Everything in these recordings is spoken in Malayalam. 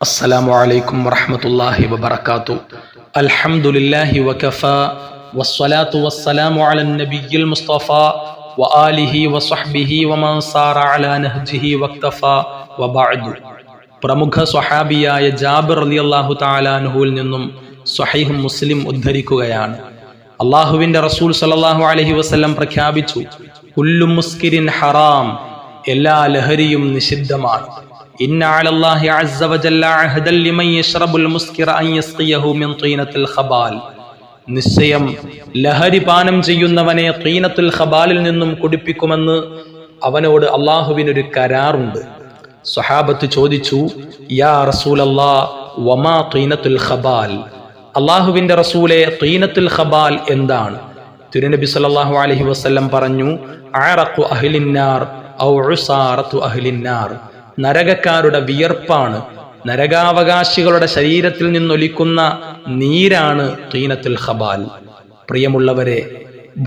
السلام عليكم ورحمة الله وبركاته الحمد لله وكفى والصلاة والسلام على النبي المصطفى وآله وصحبه ومن صار على نهجه واكتفى وبعد പ്രമുഖ സ്വഹാബിയായ ജാബിർ അലി അള്ളാഹു താലാനുഹുവിൽ നിന്നും സ്വഹീഹ് മുസ്ലിം ഉദ്ധരിക്കുകയാണ് അള്ളാഹുവിന്റെ റസൂൽ സല്ലല്ലാഹു അലൈഹി വസല്ലം പ്രഖ്യാപിച്ചു കുല്ലു മുസ്കിരിൻ ഹറാം എല്ലാ ലഹരിയും നിഷിദ്ധമാണ് അലല്ലാഹി അസ്സ വജല്ല അഹദൻ ലിമൻ യശ്റബുൽ മുസ്കിറ അൻ യസ്ഖിയഹു മിൻ തീനത്തിൽ ഖബാൽ. നിശ്ചയം ലഹരി പാനം ചെയ്യുന്നവനെ തീനത്തുൽ ഖബാലിൽ നിന്നും കുടിപ്പിക്കുമെന്ന് അവനോട് അള്ളാഹുവിനൊരു കരാറുണ്ട്. സ്വഹാബത്ത് ചോദിച്ചു യാ റസൂലല്ലാ വമാ തീനത്തുൽ ഖബാൽ? അള്ളാഹുവിന്റെ റസൂലെ തീനത്തുൽ ഖബാൽ എന്താണ്? തിരുനബി സല്ലല്ലാഹു അലൈഹി വസല്ലം പറഞ്ഞു അറഖു അഹ്ലിന്നാർ ഔ അഹ്ലിന്നാർ. നരകക്കാരുടെ വിയർപ്പാണ്. നരകാവകാശികളുടെ ശരീരത്തിൽ നിന്നൊലിക്കുന്ന നീരാണ് തീനത്തിൽ ഖബാൽ. പ്രിയമുള്ളവരെ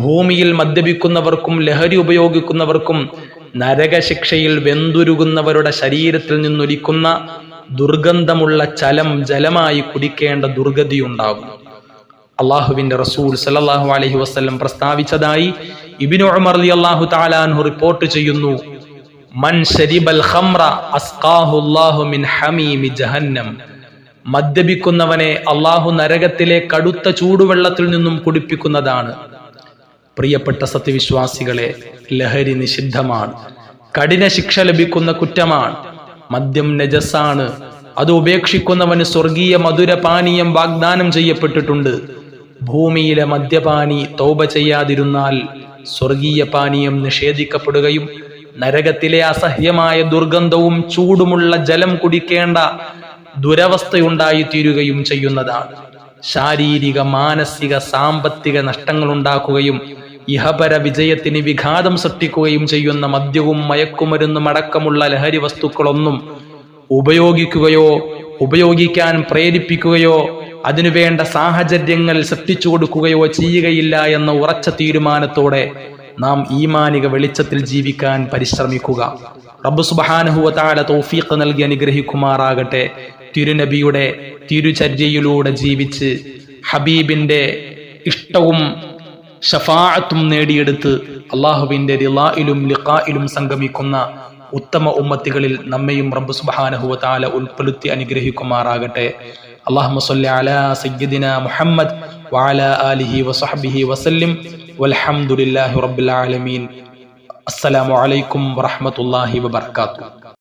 ഭൂമിയിൽ മദ്യപിക്കുന്നവർക്കും ലഹരി ഉപയോഗിക്കുന്നവർക്കും നരകശിക്ഷയിൽ വെന്തുരുകുന്നവരുടെ ശരീരത്തിൽ നിന്നൊലിക്കുന്ന ദുർഗന്ധമുള്ള ചലം ജലമായി കുടിക്കേണ്ട ദുർഗതിയുണ്ടാകും. അള്ളാഹുവിന്റെ റസൂൽ സല്ലല്ലാഹു അലഹി വസ്ലം പ്രസ്താവിച്ചതായി ഇബ്നു ഉമർ റളിയല്ലാഹു താലാൻഹു റിപ്പോർട്ട് ചെയ്യുന്നു. മദ്യപിക്കുന്നവനെ അള്ളാഹു നരകത്തിലെ കടുത്ത ചൂടുവെള്ളത്തിൽ നിന്നും കുടിപ്പിക്കുന്നതാണ്. പ്രിയപ്പെട്ട സത്യവിശ്വാസികളെ ലഹരി നിഷിദ്ധമാണ്. കഠിന ശിക്ഷ ലഭിക്കുന്ന കുറ്റമാണ്. മദ്യം നജസാണ്. അത് ഉപേക്ഷിക്കുന്നവന് സ്വർഗീയ മധുരപാനീയം വാഗ്ദാനം ചെയ്യപ്പെട്ടിട്ടുണ്ട്. ഭൂമിയിലെ മദ്യപാനി തൗബ ചെയ്യാതിരുന്നാൽ സ്വർഗീയ പാനീയം നിഷേധിക്കപ്പെടുകയും നരകത്തിലെ അസഹ്യമായ ദുർഗന്ധവും ചൂടുമുള്ള ജലം കുടിക്കേണ്ട ദുരവസ്ഥയുണ്ടായി തീരുകയും ചെയ്യുന്നതാണ്. ശാരീരിക മാനസിക സാമ്പത്തിക നഷ്ടങ്ങൾ ഉണ്ടാക്കുകയും ഇഹപര വിജയത്തിന് വിഘാതം സൃഷ്ടിക്കുകയും ചെയ്യുന്ന മദ്യവും മയക്കുമരുന്നും അടക്കമുള്ള ലഹരി വസ്തുക്കളൊന്നും ഉപയോഗിക്കുകയോ ഉപയോഗിക്കാൻ പ്രേരിപ്പിക്കുകയോ അതിനുവേണ്ട സാഹചര്യങ്ങൾ സൃഷ്ടിച്ചു കൊടുക്കുകയോ ചെയ്യുകയില്ല എന്ന ഉറച്ച തീരുമാനത്തോടെ നാം ഈമാനിക വെളിച്ചത്തിൽ ജീവിക്കാൻ പരിശ്രമിക്കുക. റബ്ബു സുബഹാനഹുവ തോഫീഖ് നൽകി അനുഗ്രഹിക്കുമാറാകട്ടെ. തിരുനബിയുടെ തിരുചര്യയിലൂടെ ജീവിച്ച് ഹബീബിന്റെ ഇഷ്ടവും ഷഫാഅത്തും നേടിയെടുത്ത് അള്ളാഹുവിന്റെ റിലായിലും ലിഖായിലും സംഗമിക്കുന്ന ഉത്തമ ഉമ്മത്തികളിൽ നമ്മയും റബ്ബ് സുബ്ഹാനഹു താല ഉൾപ്പെടുത്തി അനുഗ്രഹിക്കുമാറാകട്ടെ. اللهم صل على سيدنا محمد وعلى آله وصحبه وسلم والحمد لله رب العالمين السلام عليكم ورحمة الله وبركاته